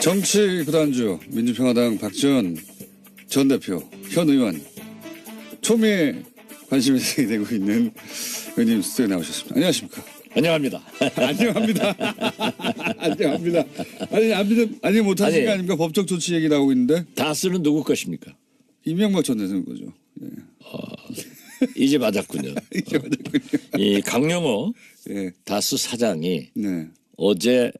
정치 구단주 민주평화당 박지원 전 대표 현 의원 초미에 관심이 되고 있는 의원님 스튜디오에 나오셨습니다. 안녕하십니까? 안녕합니다. 안녕합니다. 안녕합니다. 아니 안 믿음 아니 못하신 아니. 거 아닙니까? 법적 조치 얘기 나오고 있는데 다스는 누구 것입니까? 이명박 전 대통령 거죠. 예. 이제 맞았군요. 이제 맞았군요. 이 강영호 예. 다스 사장이 네. 어제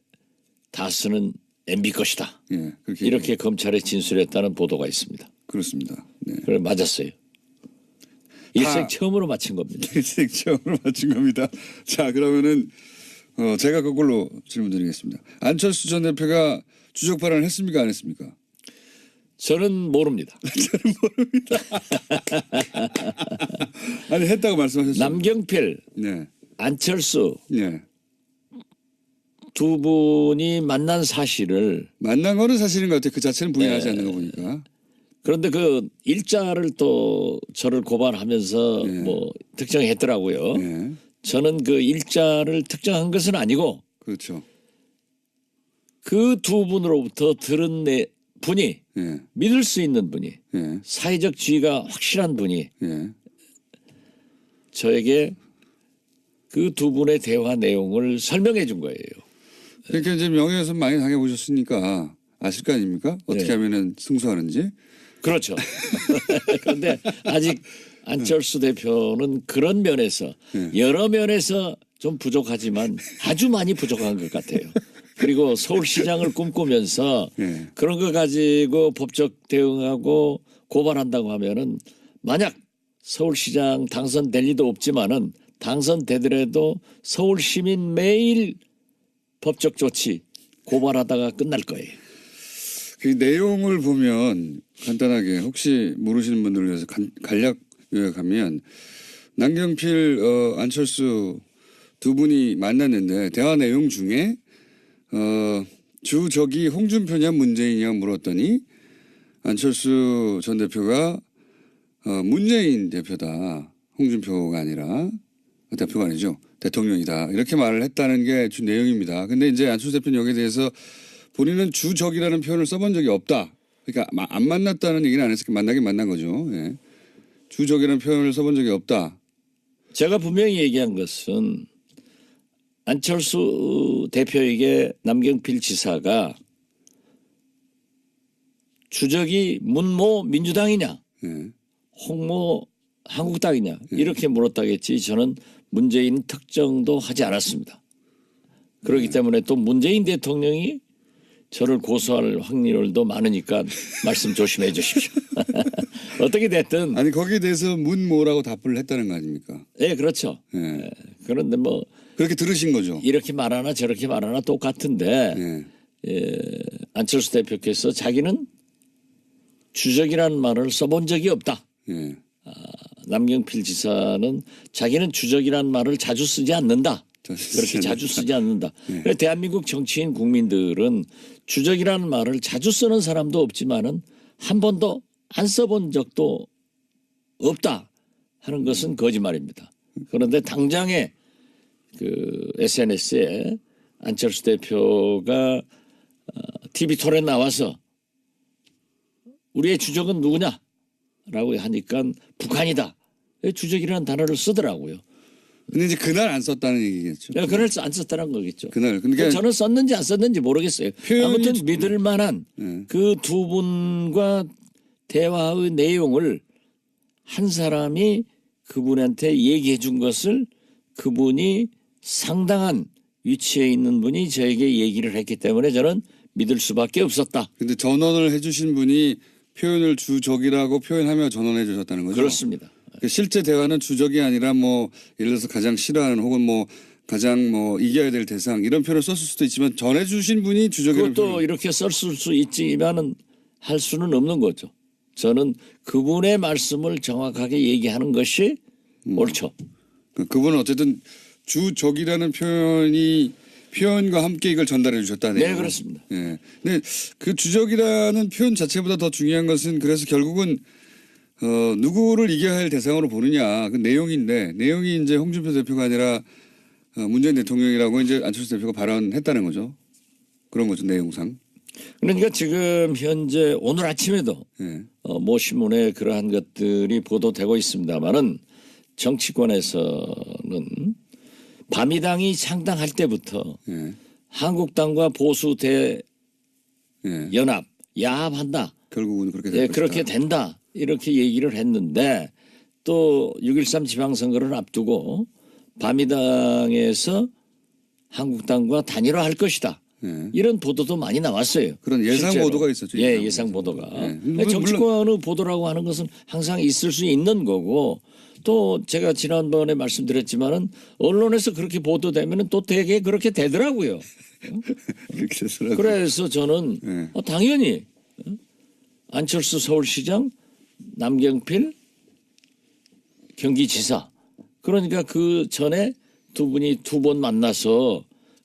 다스는 MB 것이다. 예. 이렇게 검찰에 진술했다는 보도가 있습니다. 그렇습니다. 네. 그걸 맞았어요. 일생 다- 처음으로 맞힌 겁니다. 일생 처음으로 맞춘 겁니다. 자, 그러면은, 어, 제가 그걸로 질문 드리겠습니다. 안철수 전 대표가 주적 발언을 했습니까? 안 했습니까? 저는 모릅니다. 아니, 했다고 말씀하셨어요. 남경필, 네. 안철수 네. 두 분이 만난 사실을 만난 거는 사실인 것 같아요. 그 자체는 부인하지 네. 않는 거 보니까. 그런데 그 일자를 또 저를 고발하면서 네. 뭐 특정했더라고요. 네. 저는 그 일자를 특정한 것은 아니고 그렇죠. 그 두 분으로부터 들은 내 분이 예. 믿을 수 있는 분이 예. 사회적 지위가 확실한 분이 예. 저에게 그 두 분의 대화 내용을 설명해 준 거예요. 그러니까 이제 명예훼손 많이 당해보셨으니까 아실 거 아닙니까? 어떻게 네. 하면은 승소하는지. 그렇죠. 그런데 아직 안철수 대표는 그런 면에서 네. 여러 면에서 좀 부족하지만 아주 많이 부족한 것 같아요. 그리고 서울시장을 꿈꾸면서 네. 그런 거 가지고 법적 대응하고 고발한다고 하면은 만약 서울시장 당선될 리도 없지만은 당선되더라도 서울 시민 매일 법적 조치 고발하다가 끝날 거예요. 그 내용을 보면 간단하게 혹시 모르시는 분들을 위해서 간- 간략 요약하면 남경필 어, 안철수 두 분이 만났는데 대화 내용 중에 어, 주적이 홍준표냐 문재인이냐 물었더니 안철수 전 대표가 어, 문재인 대표다 홍준표가 아니라 아, 대표가 아니죠 대통령이다 이렇게 말을 했다는 게 주 내용입니다. 근데 이제 안철수 대표는 여기에 대해서 본인은 주적이라는 표현을 써본 적이 없다. 그러니까 마- 안 만났다는 얘기는 안 했으니까 만나긴 만난 거죠. 예. 주적이라는 표현을 써본 적이 없다. 제가 분명히 얘기한 것은 안철수 대표에게 남경필 지사가 주적이 문모 민주당이냐 예. 홍모 한국당이냐 이렇게 물었다겠지 저는 문재인 특정도 하지 않았습니다. 그렇기 때문에 또 문재인 대통령이 저를 고소할 확률도 많으니까 말씀 조심해 주십시오. 어떻게 됐든 아니 거기에 대해서 문모라고 답을 했다는 거 아닙니까? 예 그렇죠. 예. 그런데 뭐 그렇게 들으신 거죠. 이렇게 말하나 저렇게 말하나 똑같은데 예. 안철수 대표께서 자기는 주적이라는 말을 써본 적이 없다. 예. 남경필 지사는 자기는 주적이라는 말을 자주 쓰지 않는다. 그렇게 자주. 쓰지 않는다. 네. 대한민국 정치인 국민들은 주적이라는 말을 자주 쓰는 사람도 없지만은 한 번도 안 써본 적도 없다 하는 것은 거짓말입니다. 그런데 당장에 그 SNS에 안철수 대표가 TV 토론에 나와서 우리의 주적은 누구냐 라고 하니까 북한이다. 주적이라는 단어를 쓰더라고요. 근데 이제 그날 안 썼다는 얘기겠죠. 내가 그걸 안 썼다는 거겠죠. 그날. 그러니까 저는 썼는지 안 썼는지 모르겠어요. 아무튼 좀- 믿을 만한 예. 그두 분과 대화의 내용을 한 사람이 그분한테 얘기해 준 것을 그분이 상당한 위치에 있는 분이 저에게 얘기를 했기 때문에 저는 믿을 수밖에 없었다. 근데 전원을 해주신 분이 표현을 주적이라고 표현하며 전원해 주셨다는 거죠. 그렇습니다. 그 실제 대화는 주적이 아니라 뭐 예를 들어서 가장 싫어하는 혹은 뭐 가장 뭐 이겨야 될 대상 이런 표현을 썼을 수도 있지만 전해 주신 분이 주적이라는 그것도 이렇게 썼을 수 있지만은 할 수는 없는 거죠. 저는 그분의 말씀을 정확하게 얘기하는 것이 음. 옳죠. 그- 그분은 어쨌든 주적이라는 표현이 표현과 함께 이걸 전달해 주셨다네요. 네, 그렇습니다. 예. 근데 그 주적이라는 표현 자체보다 더 중요한 것은 그래서 결국은 어, 누구를 이겨야 할 대상으로 보느냐 그 내용인데 내용이 이제 홍준표 대표가 아니라 어, 문재인 대통령이라고 이제 안철수 대표가 발언했다는 거죠. 그런 거죠 내용상. 그러니까 지금 현재 오늘 아침에도 예. 어, 모 신문에 그러한 것들이 보도되고 있습니다만은 정치권에서는 바미당이 창당할 때부터 예. 한국당과 보수 예. 대연합 야합한다. 결국은 그렇게 될 예. 그렇게 된다. 이렇게 얘기를 했는데 또 6.13 지방선거를 앞두고 바미당에서 한국당과 단일화할 것이다. 예. 이런 보도도 많이 나왔어요. 그런 예상 실제로. 보도가 있었죠, 예, 예상 보도가. 예. 정치권의 보도라고 하는 것은 항상 있을 수 있는 거고 또 제가 지난번에 말씀드렸지만은 언론에서 그렇게 보도되면은 또 되게 그렇게 되더라고요. 그래서 저는 예. 어, 당연히 어? 안철수 서울시장, 남경필 경기지사 그러니까 그 전에 두 분이 두 번 만나서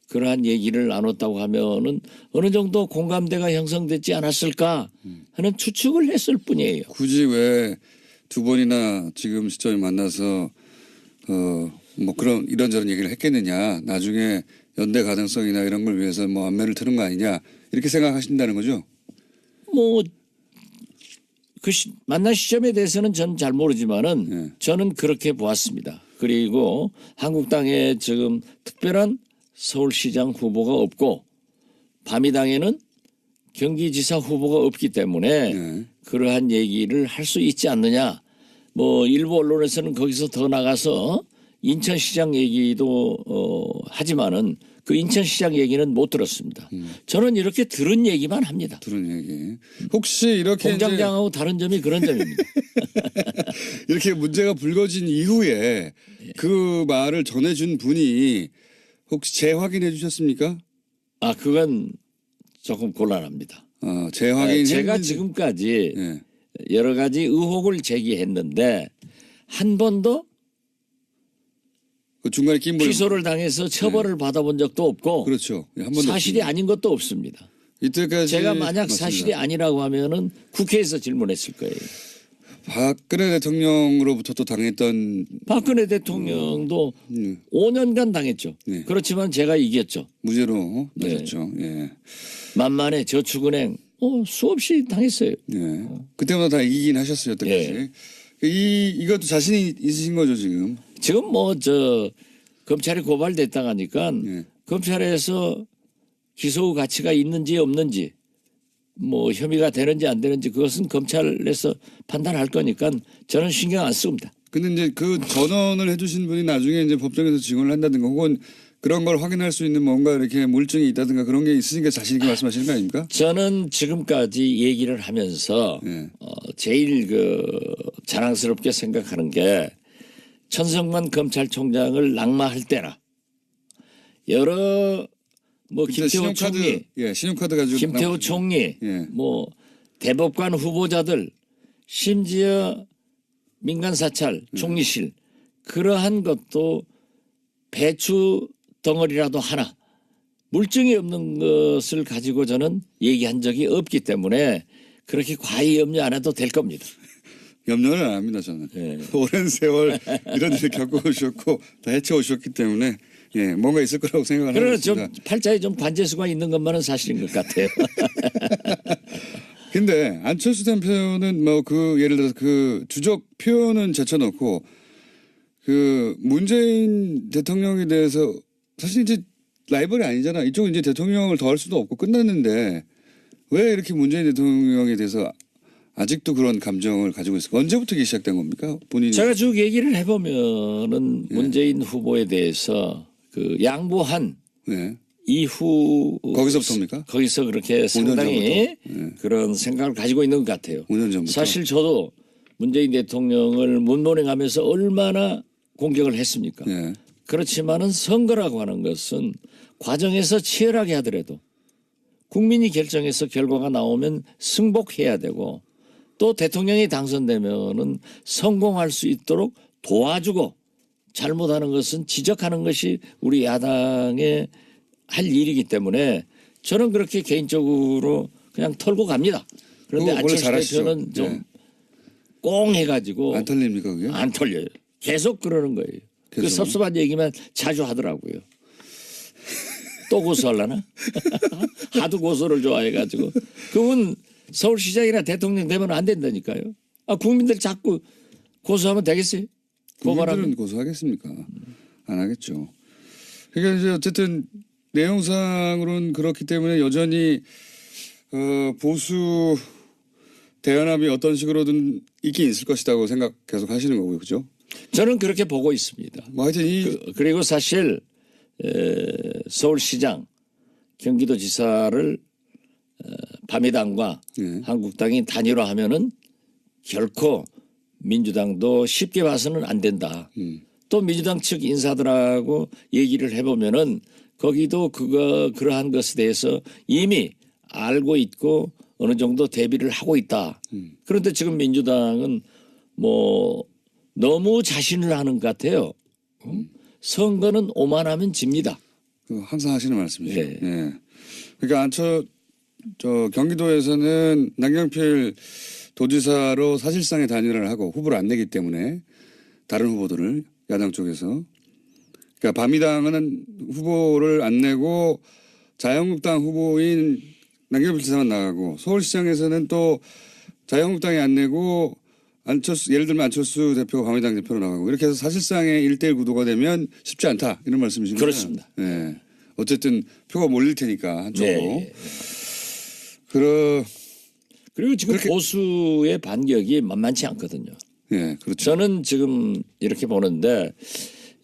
그러한 얘기를 나눴다고 하면은 어느 정도 공감대가 형성됐지 않았을까 하는 추측을 했을 뿐이에요. 굳이 왜 두 번이나 지금 시점에 만나서 어 뭐 그런 이런저런 얘기를 했겠느냐 나중에 연대 가능성이나 이런 걸 위해서 뭐 안면을 트는 거 아니냐 이렇게 생각하신다는 거죠? 뭐, 그 시, 만난 시점에 대해서는 저는 잘 모르지만은 예. 저는 그렇게 보았습니다. 그리고 한국당에 지금 특별한 서울시장 후보가 없고 바미당에는 경기지사 후보가 없기 때문에 예. 그러한 얘기를 할 수 있지 않느냐. 뭐 일부 언론에서는 거기서 더 나가서 인천시장 얘기도 어, 하지만은 그 인천시장 얘기는 못 들었습니다. 저는 이렇게 들은 얘기만 합니다. 들은 얘기. 혹시 이렇게 이제 공장장하고 다른 점이 그런 점입니다. 이렇게 문제가 불거진 이후에 예. 그 말을 전해준 분이 혹시 재확인해 주셨습니까? 아 그건 조금 곤란합니다. 어, 재확인 제가 했는지- 지금까지 예. 여러 가지 의혹을 제기했는데 한 번도 그 중간에 낀물 피소를 당해서 처벌을 받아본 적도 없고 그렇죠. 예, 한 번도 사실이 없습니다. 아닌 것도 없습니다. 이때까지 제가 만약 맞습니다. 사실이 아니라고 하면은 국회에서 질문했을 거예요. 박근혜 대통령으로부터 또 당했던 박근혜 대통령도 음, 5년간 당했죠. 네. 그렇지만 제가 이겼죠. 무죄로 네. 나셨죠. 예. 만만해 저축은행 어, 수없이 당했어요. 예. 그때마다 다 이기긴 하셨어요. 여태까지. 예. 이 이것도 자신이 있으신 거죠 지금. 지금 뭐 저 검찰이 고발됐다가 하니까 예. 검찰에서 기소 가치가 있는지 없는지 뭐 혐의가 되는지 안 되는지 그것은 검찰에서 판단할 거니까 저는 신경 안 씁니다. 근데 이제 그 전원을 해주신 분이 나중에 이제 법정에서 증언을 한다든가 혹은 그런 걸 확인할 수 있는 뭔가 이렇게 물증이 있다든가 그런 게 있으니까 자신 있게 말씀하시는 거 아닙니까? 저는 지금까지 얘기를 하면서 예. 어, 제일 그 자랑스럽게 생각하는 게 천성만 검찰총장을 낙마할 때나 여러 뭐 김태호 신용카드 총리, 예 신용카드 가지고 김태호 남- 총리, 예. 뭐 대법관 후보자들, 심지어 민간 사찰, 음. 총리실 그러한 것도 배추 덩어리라도 하나 물증이 없는 것을 가지고 저는 얘기한 적이 없기 때문에 그렇게 과히 염려 안 해도 될 겁니다. 염려는 안 합니다 저는. 예. 오랜 세월 이런 일을 겪어오셨고 다 헤쳐오셨기 때문에 예 뭔가 있을 거라고 생각을 하고 그러나 좀 있습니다. 팔자에 좀 관재수가 있는 것만은 사실인 것 같아요. 근데 안철수 대표는 뭐 그 예를 들어서 그 주적 표현은 제쳐놓고 그 문재인 대통령에 대해서 사실 이제 라이벌이 아니잖아. 이쪽은 이제 대통령을 더 할 수도 없고 끝났는데 왜 이렇게 문재인 대통령에 대해서 아직도 그런 감정을 가지고 있을까? 언제부터 이게 시작된 겁니까? 본인이 제가 쭉 얘기를 해보면은 문재인 후보에 대해서 그 양보한 네. 이후 거기서부터입니까? 거기서 그렇게 상당히? 예. 그런 생각을 가지고 있는 것 같아요. 5년 전부터 사실 저도 문재인 대통령을 문모닝하면서 얼마나 공격을 했습니까? 예. 그렇지만은 선거라고 하는 것은 과정에서 치열하게 하더라도 국민이 결정해서 결과가 나오면 승복해야 되고 또 대통령이 당선되면은 성공할 수 있도록 도와주고 잘못하는 것은 지적하는 것이 우리 야당의 할 일이기 때문에 저는 그렇게 개인적으로 그냥 털고 갑니다. 그런데 안철수. 대표는 좀 예. 꽁 해가지고 안 털립니까 그게? 안 털려요. 계속 그러는 거예요. 그 계속? 섭섭한 얘기만 자주 하더라고요. 또 고소하려나? 하도 고소를 좋아해가지고 그분 서울시장이나 대통령 되면 안 된다니까요. 아 국민들 자꾸 고소하면 되겠어요? 고발하면 국민들은 고소하겠습니까? 안 하겠죠. 그러니까 이제 어쨌든 내용상으로는 그렇기 때문에 여전히 어, 보수 대연합이 어떤 식으로든 있긴 있을 것이라고 생각 계속 하시는 거고요, 그죠? 저는 그렇게 보고 있습니다. 뭐 하여튼 이 그, 그리고 사실 에, 서울시장, 경기도지사를 어, 바미당과 예. 한국당이 단일화하면은 결코 민주당도 쉽게 봐서는 안 된다. 음. 또 민주당 측 인사들하고 얘기를 해보면은 거기도 그거 그러한 것에 대해서 이미 알고 있고 어느 정도 대비를 하고 있다. 그런데 지금 민주당은 뭐 너무 자신을 하는 것 같아요. 어? 선거는 오만하면 집니다. 그 항상 하시는 말씀이죠. 예. 예. 그러니까 안처 저 경기도에서는 남경필 도지사로 사실상의 단일화를 하고 후보를 안 내기 때문에 다른 후보들을 야당 쪽에서 그러니까 바미당은 후보를 안 내고 자유한국당 후보인 남경필 지사만 나가고 서울시장에서는 또 자유한국당이 안 내고 안철수 예를 들면 안철수 대표가 바미당 대표로 나가고 이렇게 해서 사실상의 일대일 구도가 되면 쉽지 않다 이런 말씀이신 거죠? 그렇습니다. 예. 어쨌든 표가 몰릴 테니까 한쪽으로. 네, 예. 그러 그리고 지금 그렇게- 보수의 반격이 만만치 않거든요. 예, 그렇죠. 저는 지금 이렇게 보는데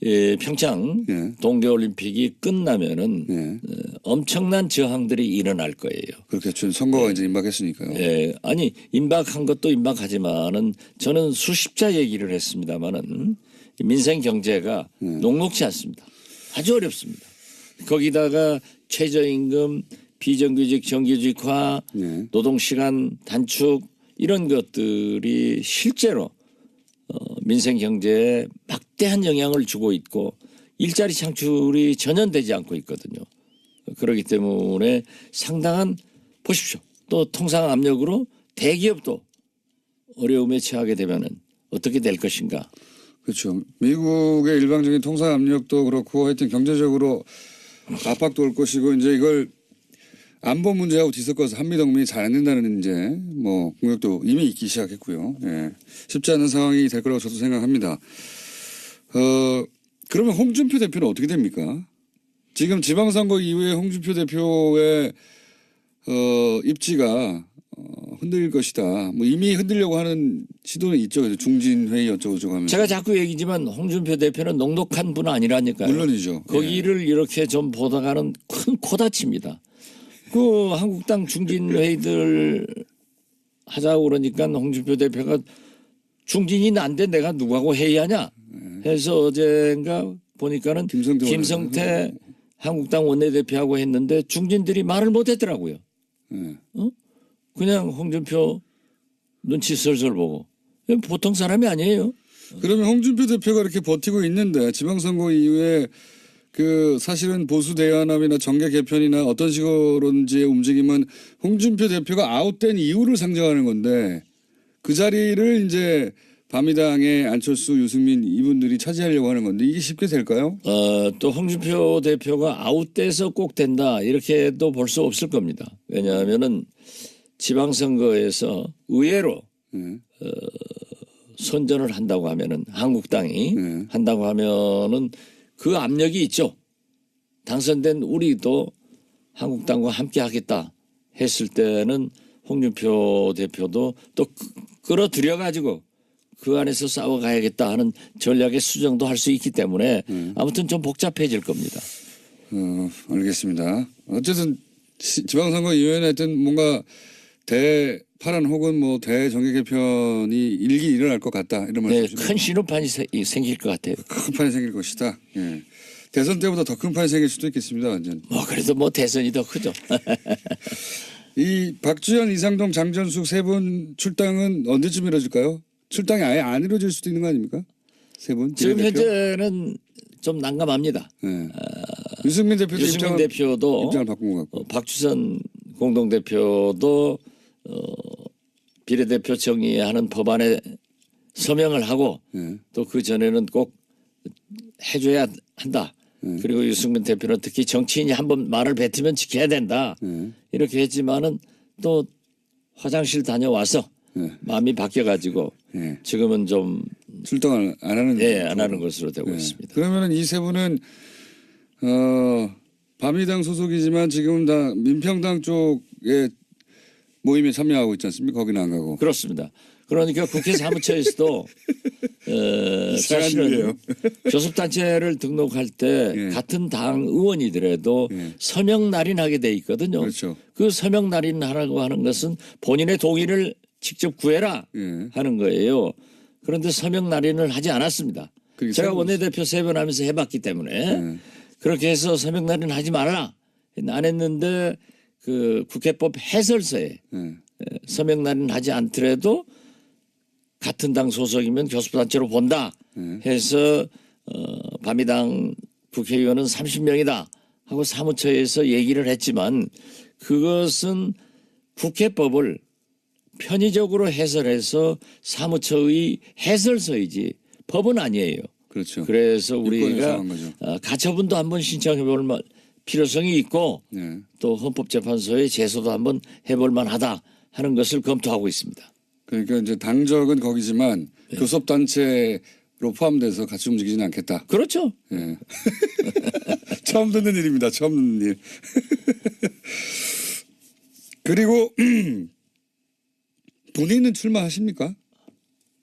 예, 평창 예. 동계올림픽이 끝나면은 예. 엄청난 저항들이 일어날 거예요. 그렇게 좀 선거가 이제 임박했으니까요. 예, 아니 임박한 것도 임박하지만은 저는 수십자 얘기를 했습니다마는 민생 경제가 녹록지 않습니다. 아주 어렵습니다. 거기다가 최저임금, 비정규직 정규직화, 예. 노동 시간 단축 이런 것들이 실제로 어, 민생 경제에 막대한 영향을 주고 있고 일자리 창출이 전혀 되지 않고 있거든요. 그렇기 때문에 상당한 보십시오. 또 통상 압력으로 대기업도 어려움에 처하게 되면은 어떻게 될 것인가. 그렇죠. 미국의 일방적인 통상 압력도 그렇고 하여튼 경제적으로 압박도 올 것이고 이제 이걸 안보 문제하고 뒤섞어서 한미 동맹이 잘 안 된다는 이제 뭐 공격도 이미 있기 시작했고요. 예. 쉽지 않은 상황이 될 거라고 저도 생각합니다. 어 그러면 홍준표 대표는 어떻게 됩니까? 지금 지방선거 이후에 홍준표 대표의 어 입지가 어, 흔들릴 것이다. 뭐 이미 흔들려고 하는 시도는 있죠. 그래서 중진 회의 어쩌고 저쩌고 하면서. 제가 자꾸 얘기지만 홍준표 대표는 녹록한 분 아니라니까요. 물론이죠. 예. 거기를 이렇게 좀 보다가는 큰 코다칩니다. 그 한국당 중진 회의들 하자고 그러니까 홍준표 대표가 중진이 난데 내가 누구하고 회의하냐 해서 어젠가 보니까는 김성태 김성태 한국당 원내대표하고 했는데 중진들이 말을 못했더라고요. 예. 그냥 홍준표 눈치 슬슬 보고 보통 사람이 아니에요. 그러면 홍준표 대표가 이렇게 버티고 있는데 지방선거 이후에 그 사실은 보수 대연합이나 정계 개편이나 어떤 식으로든지의 움직임은 홍준표 대표가 아웃된 이유를 상정하는 건데 그 자리를 이제 바미당의 안철수, 유승민 이분들이 차지하려고 하는 건데 이게 쉽게 될까요? 어, 또 홍준표 대표가 아웃돼서 꼭 된다 이렇게도 볼 수 없을 겁니다. 왜냐하면은 지방선거에서 의외로 예. 선전을 한다고 하면은 한국당이 네. 한다고 하면은 그 압력이 있죠. 당선된 우리도 한국당과 함께 하겠다 했을 때는 홍준표 대표도 또 끄- 끌어들여 가지고 그 안에서 싸워가야겠다 하는 전략의 수정도 할 수 있기 때문에 아무튼 좀 복잡해질 겁니다. 어, 알겠습니다. 어쨌든 시- 지방선거 이후에는 하여튼 뭔가 대 파란 혹은 뭐 대정계 개편이 일기 일어날 것 같다 이런 네, 말씀이시죠? 큰 신호판이 세- 생길 것 같아요. 큰 판이 생길 것이다. 예. 대선 때보다 더 큰 판이 생길 수도 있겠습니다. 완전. 뭐 그래도 뭐 대선이 더 크죠. 이 박주현, 이상동, 장전숙 세 분 출당은 언제쯤 이루어질까요? 출당이 아예 안 이루어질 수도 있는 거 아닙니까? 세 분. 지금? 현재는 좀 난감합니다. 예. 유승민 대표도 유승민 입장을, 대표도 입장을 바꾼 것 같고. 어, 박주선 공동 대표도 어, 비례대표 정의하는 법안에 서명을 하고 예. 또그 전에는 꼭 해줘야 한다 그리고 유승민 대표는 특히 정치인이 한 번 말을 뱉으면 지켜야 된다. 네. 이렇게 했지만은 또 화장실 다녀와서 네. 마음이 바뀌어가지고 예. 지금은 좀 출동을 안 하는 예, 안 하는 것으로 되고 네. 있습니다. 그러면은 이 세 분은 어 바미당 소속이지만 지금은 다 민평당 쪽에 모임에 참여하고 있지 않습니까? 거기는 안 가고. 그렇습니다. 그러니까 국회 사무처에서도 어, 이상한 사실은. 교섭단체를 등록할 때 예. 같은 당 의원이더라도 예. 서명 날인하게 돼 있거든요. 그렇죠. 그 서명 날인하라고 하는 것은 본인의 동의를 직접 구해라 예. 하는 거예요. 그런데 서명 날인을 하지 않았습니다. 제가 원내대표 세 번 하면서 해봤기 때문에 예. 그렇게 해서 서명 날인 하지 말라 안 했는데 그 국회법 해설서에 예. 서명 날인 하지 않더라도 같은 당 소속이면 교섭단체로 본다 예. 해서 어, 바미당 국회의원은 30명이다 하고 사무처에서 얘기를 했지만 그것은 국회법을 편의적으로 해설해서 사무처의 해설서이지 법은 아니에요. 그렇죠. 그래서 우리가. 어, 가처분도 한번 신청해 볼 만- 필요성이 있고 예. 또 헌법재판소에 제소도 한번 해볼 만하다 하는 것을 검토하고 있습니다. 그러니까 이제 당적은 거기지만 네. 교섭단체로 포함돼서 같이 움직이지는 않겠다. 그렇죠. 예. 처음 듣는 일입니다. 처음 듣는 일. 그리고 본인은 출마하십니까?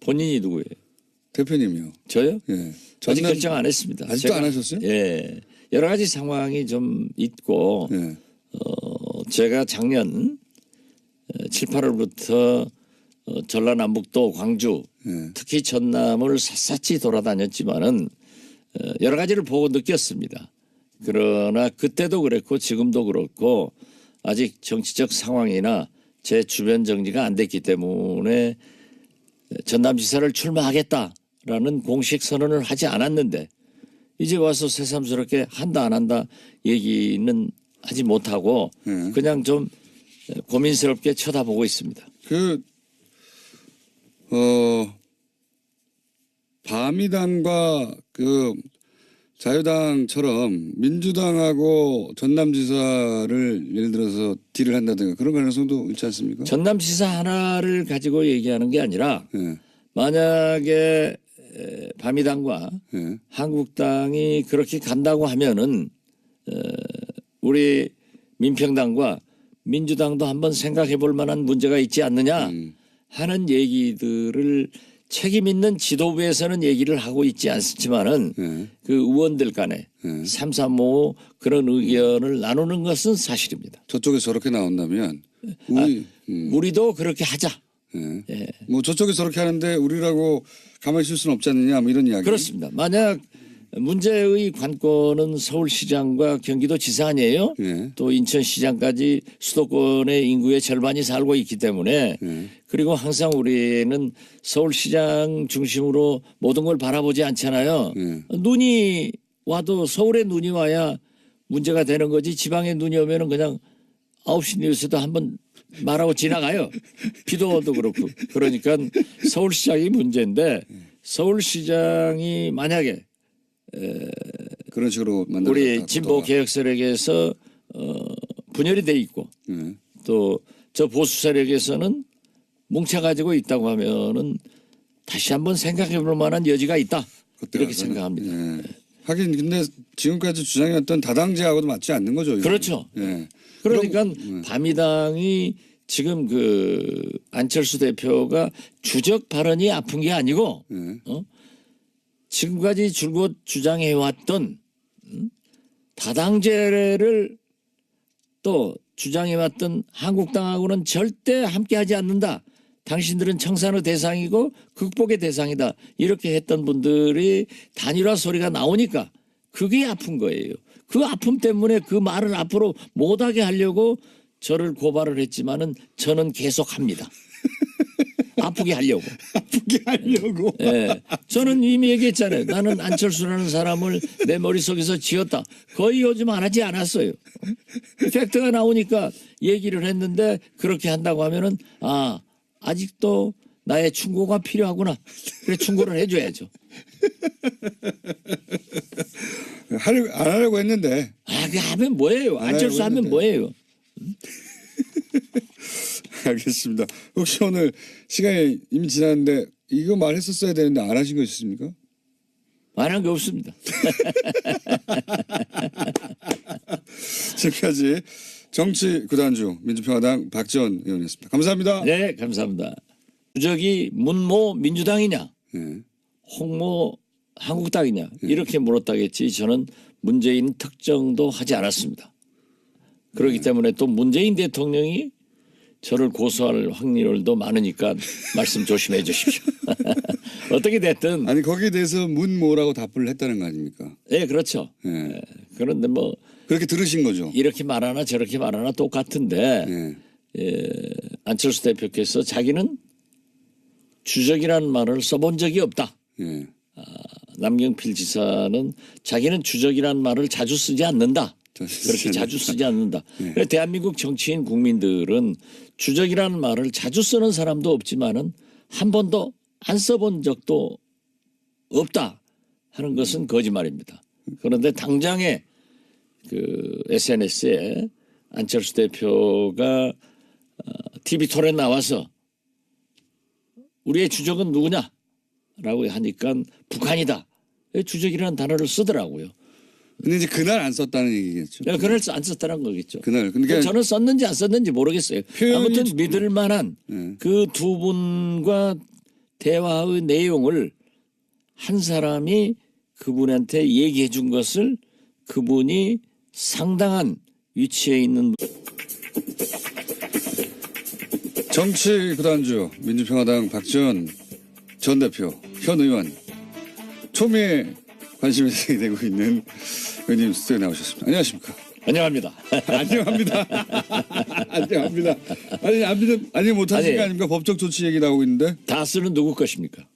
본인이 누구예요? 대표님이요. 저요? 예. 아직 결정 안 했습니다. 아직도 안 하셨어요? 예. 여러 가지 상황이 좀 있고 예. 어, 제가 작년 7, 8월부터 어, 전라남북도 광주 예. 특히 전남을 샅샅이 돌아다녔지만은 어, 여러 가지를 보고 느꼈습니다. 그러나 그때도 그랬고 지금도 그렇고 아직 정치적 상황이나 제 주변 정리가 안 됐기 때문에 전남지사를 출마하겠다라는 공식 선언을 하지 않았는데 이제 와서 새삼스럽게 한다 안 한다 얘기는 하지 못하고 예. 그냥 좀 고민스럽게 쳐다보고 있습니다. 그, 어, 바미당과 그 자유당처럼 민주당하고 전남지사를 예를 들어서 딜을 한다든가 그런 가능성도 있지 않습니까? 전남지사 하나를 가지고 얘기하는 게 아니라 예, 만약에 에, 바미당과 예, 한국당이 그렇게 간다고 하면은 어, 우리 민평당과 민주당도 한번 생각해 볼 만한 문제가 있지 않느냐 음, 하는 얘기들을 책임 있는 지도부에서는 얘기를 하고 있지 않지만은 예, 그 의원들 간에 예. 삼삼오 그런 의견을 나누는 것은 사실입니다. 저쪽에 저렇게 나온다면 우리, 음, 우리도 그렇게 하자. 예. 예. 뭐 저쪽에 저렇게 하는데 우리라고 가만히 있을 수는 없지 않느냐 뭐 이런 이야기. 그렇습니다. 만약 문제의 관건은 서울시장과 경기도지사 아니에요? 예, 또 인천시장까지 수도권의 인구의 절반이 살고 있기 때문에 예, 그리고 항상 우리는 서울시장 중심으로 모든 걸 바라보지 않잖아요. 예. 눈이 와도 서울에 눈이 와야 문제가 되는 거지 지방에 눈이 오면은 그냥 9시 뉴스도 한번 말하고 지나가요. 비도 오도 그렇고. 그러니까 서울시장이 문제인데 서울시장이 만약에 그런 식으로. 우리 진보 개혁 세력에서 어, 분열이 돼 있고 예. 또저 보수 세력에서는 뭉쳐 가지고 있다고 하면은 다시 한번 생각해 볼 만한 여지가 있다. 이렇게 가서는. 생각합니다. 예. 하긴 근데 지금까지 주장해왔던 다당제하고도 맞지 않는 거죠. 이거. 그렇죠. 예. 그러니까 그럼, 바미당이 지금 그 안철수 대표가 주적 발언이 아픈 게 아니고 예. 지금까지 줄곧 주장해 왔던 음? 다당제를 또 주장해 왔던 한국당하고는 절대 함께하지 않는다. 당신들은 청산의 대상이고 극복의 대상이다. 이렇게 했던 분들이 단일화 소리가 나오니까 그게 아픈 거예요. 그 아픔 때문에 그 말을 앞으로 못하게 하려고 저를 고발을 했지만은 저는 계속 합니다. 아프게 하려고. 그게 하려고. 예. 저는 이미 얘기했잖아요. 나는 안철수라는 사람을 내 머릿속에서 지었다. 거의 요즘 안 하지 않았어요. 팩트가 나오니까 얘기를 했는데 그렇게 한다고 하면은 아, 아직도 나의 충고가 필요하구나. 그래 충고를 해줘야죠. 예. 하려 안 하려고 했는데 아, 그 하면 뭐예요? 안 안철수 하면. 뭐예요? 알겠습니다. 혹시 오늘 시간이 이미 지났는데 이거 말했었어야 되는데 안 하신 거 있으십니까? 말한 게 없습니다. 지금까지 정치 구단주 민주평화당 박지원 의원이었습니다. 감사합니다. 네, 감사합니다. 주적이 문모 민주당이냐, 네. 홍모 한국당이냐 이렇게 물었다겠지 저는 문재인 특정도 하지 않았습니다. 그렇기 때문에 또 문재인 대통령이 저를 고소할 확률도 많으니까 말씀 조심해 주십시오. 어떻게 됐든 아니 거기에 대해서 문모라고 답을 했다는 거 아닙니까? 네 그렇죠. 네. 그런데 뭐 그렇게 들으신 거죠? 이렇게 말하나 저렇게 말하나 똑같은데 네. 예, 안철수 대표께서 자기는 주적이라는 말을 써본 적이 없다. 네. 남경필 지사는 자기는 주적이라는 말을 자주 쓰지 않는다. 그렇게 자주. 쓰지 않는다. 그래서 대한민국 정치인 국민들은 주적이라는 말을 자주 쓰는 사람도 없지만은 한 번도 안 써본 적도 없다 하는 것은 거짓말입니다. 그런데 당장에 그 SNS에 안철수 대표가 TV 토론에 나와서 우리의 주적은 누구냐? 라고 하니까 북한이다. 주적이라는 단어를 쓰더라고요. 근데 이제 그날 안 썼다는 얘기겠죠. 내가 그날 안 썼다는 거겠죠. 그날 그러니까 저는 썼는지 안 썼는지 모르겠어요. 표현이 아무튼 좀- 믿을 만한 네. 그두 분과 대화의 내용을 한 사람이 그분한테 얘기해 준 것을 그분이 상당한 위치에 있는 정치 구단주 민주평화당 박지원 전 대표 현 의원 초미에 관심이 되고 있는 의원님 스튜디오에 나오셨습니다. 안녕하십니까? 안녕합니다. 안녕합니다. 안녕합니다. 아니 안 믿음 아니 못하신 아니. 거 아닙니까? 법적 조치 얘기 나오고 있는데 다스는 누구 것입니까?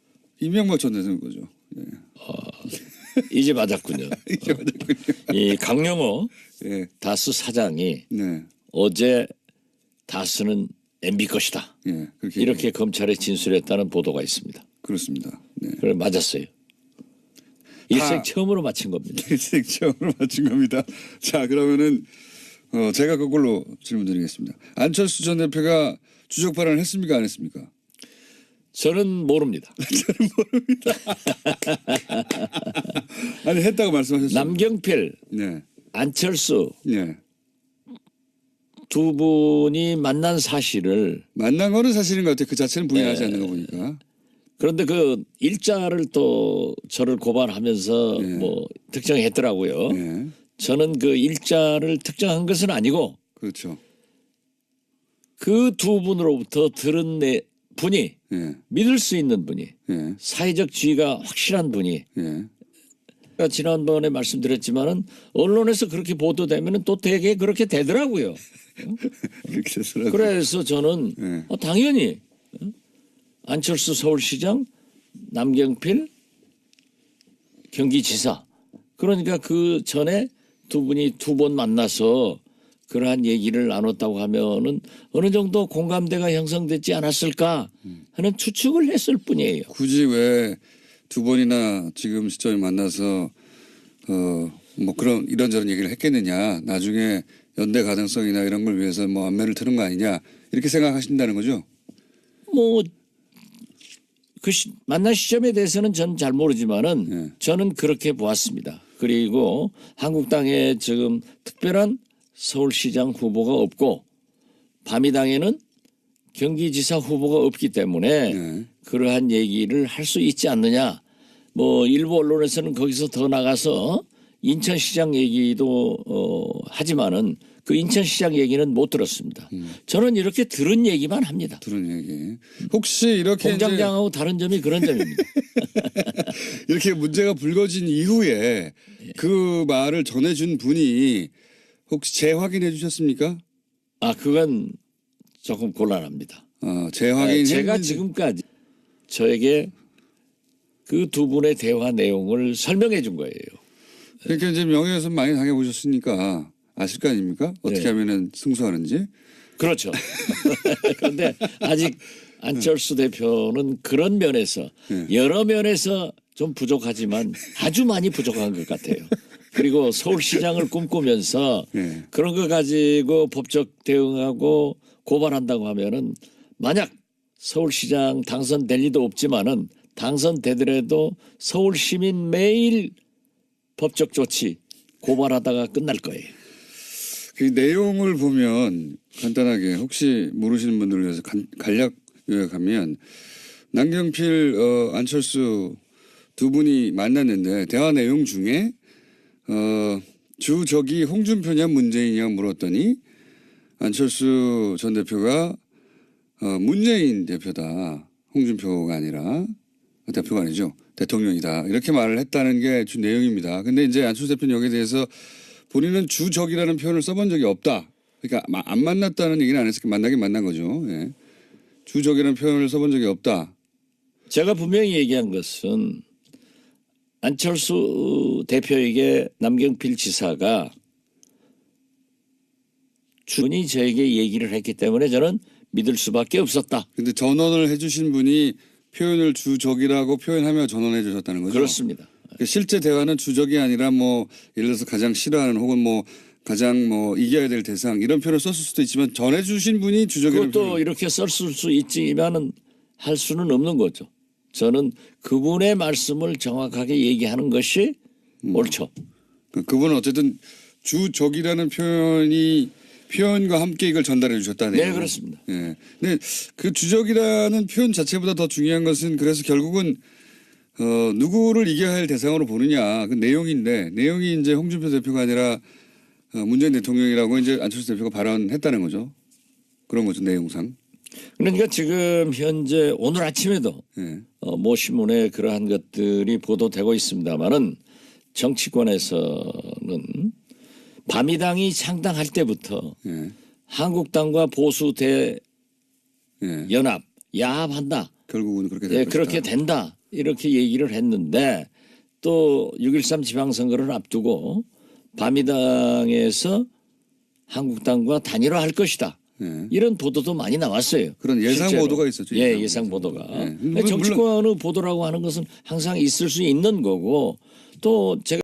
이명박 전 대통령 거죠. 예. 이제 맞았군요. 이제 맞았군요. 이 강영호 예. 다스 사장이 네. 어제 다스는 MB 것이다. 예. 이렇게 검찰에 진술했다는 보도가 있습니다. 그렇습니다. 네. 그래 맞았어요. 일생 처음으로 맞힌 겁니다. 일생 처음으로 맞춘 겁니다. 자, 그러면은 어, 제가 그걸로 질문드리겠습니다. 안철수 전 대표가 주적 발언을 했습니까, 안 했습니까? 저는 모릅니다. 아니 했다고 말씀하셨어요. 남경필, 네, 안철수 네. 두 분이 만난 사실을 만난 거는 사실인 것 같아요. 그 자체는 부인하지 네. 않는 거 보니까. 그런데 그 일자를 또 저를 고발하면서 네. 뭐 특정했더라고요. 네, 저는 그 일자를 특정한 것은 아니고 그렇죠. 그 두 분으로부터 들은 내 분이 네, 믿을 수 있는 분이 네, 사회적 지위가 확실한 분이 네. 제가 지난번에 말씀드렸지만은 언론에서 그렇게 보도되면은 또 되게 그렇게 되더라고요. 그래서 저는 네. 어, 당연히 어? 안철수 서울시장, 남경필 경기지사 그러니까 그 전에 두 분이 두 번 만나서 그러한 얘기를 나눴다고 하면은 어느 정도 공감대가 형성되지 않았을까 하는 추측을 했을 뿐이에요. 굳이 왜 두 번이나 지금 시점에 만나서 어 뭐 그런 이런저런 얘기를 했겠느냐 나중에 연대 가능성이나 이런 걸 위해서 뭐 안면을 트는 거 아니냐 이렇게 생각하신다는 거죠? 뭐, 그 시, 만난 시점에 대해서는 저는 잘 모르지만은 네. 저는 그렇게 보았습니다. 그리고 한국당에 지금 특별한 서울시장 후보가 없고 밤이당에는 경기지사 후보가 없기 때문에 네. 그러한 얘기를 할 수 있지 않느냐. 뭐 일부 언론에서는 거기서 더 나가서 인천시장 얘기도 어, 하지만은 그 인천시장 얘기는 못 들었습니다. 저는 이렇게 들은 얘기만 합니다. 들은 얘기. 혹시 이렇게 이제 공장장하고 다른 점이 그런 점입니다. 이렇게 문제가 불거진 이후에 예. 그 말을 전해준 분이 혹시 재확인해 주셨습니까? 아 그건 조금 곤란합니다. 어, 재확인. 제가 지금까지 저에게 그 두 분의 대화 내용을 설명해 준 거예요. 그러니까 이제 명예훼손 많이 당해보셨으니까 아실 거 아닙니까? 어떻게 네. 하면은 승소하는지. 그렇죠. 그런데 아직 안철수 대표는 그런 면에서 네. 여러 면에서 좀 부족하지만 아주 많이 부족한 것 같아요. 그리고 서울시장을 꿈꾸면서 예. 그런 거 가지고 법적 대응하고 고발한다고 하면은 만약 서울시장 당선될 리도 없지만은 당선되더라도 서울 시민 매일 법적 조치 고발하다가 끝날 거예요. 그 내용을 보면 간단하게 혹시 모르시는 분들을 위해서 간, 간략 요약하면 남경필 어, 안철수 두 분이 만났는데 대화 내용 중에 어, 주적이 홍준표냐 문재인이냐 물었더니 안철수 전 대표가 어, 문재인 대표다 홍준표가 아니라 대표가 아니죠 대통령이다 이렇게 말을 했다는 게 주 내용입니다. 근데 이제 안철수 대표는 여기에 대해서 본인은 주적이라는 표현을 써본 적이 없다. 그러니까 마- 안 만났다는 얘기는 안 했으니까 만나긴 만난 거죠. 예. 주적이라는 표현을 써본 적이 없다. 제가 분명히 얘기한 것은 안철수 대표에게 남경필 지사가 준이 저에게 얘기를 했기 때문에 저는 믿을 수밖에 없었다. 근데 전원을 해주신 분이 표현을 주적이라고 표현하며 전원해 주셨다는 거죠. 그렇습니다. 그 실제 대화는 주적이 아니라 뭐 예를 들어서 가장 싫어하는 혹은 뭐 가장 뭐 이겨야 될 대상 이런 표현을 썼을 수도 있지만 전해 주신 분이 주적이라는 그것도 이렇게 썼을 수 있지만은 할 수는 없는 거죠. 저는 그분의 말씀을 정확하게 얘기하는 것이 옳죠. 그- 그분은 어쨌든 주적이라는 표현이 표현과 함께 이걸 전달해 주셨다네요. 네, 그렇습니다. 예. 근데 그 주적이라는 표현 자체보다 더 중요한 것은 그래서 결국은 어, 누구를 이겨야 할 대상으로 보느냐 그 내용인데 내용이 이제 홍준표 대표가 아니라 어, 문재인 대통령이라고 이제 안철수 대표가 발언했다는 거죠. 그런 거죠 내용상. 그러니까 지금 현재 오늘 아침에도 예. 어, 모 신문에 그러한 것들이 보도되고 있습니다만은 정치권에서는 바미당이 창당할 때부터 예. 한국당과 보수 대연합 예. 야합한다. 결국은 그렇게 될 예, 것이다. 그렇게 된다. 이렇게 얘기를 했는데 또 6.13 지방선거를 앞두고 바미당에서 한국당과 단일화할 것이다. 예. 이런 보도도 많이 나왔어요. 그런 예상 실제로. 보도가 있었죠, 예, 예상 예상 보도. 보도가. 예. 정치권의 보도라고 하는 것은 항상 있을 수 있는 거고 또 제가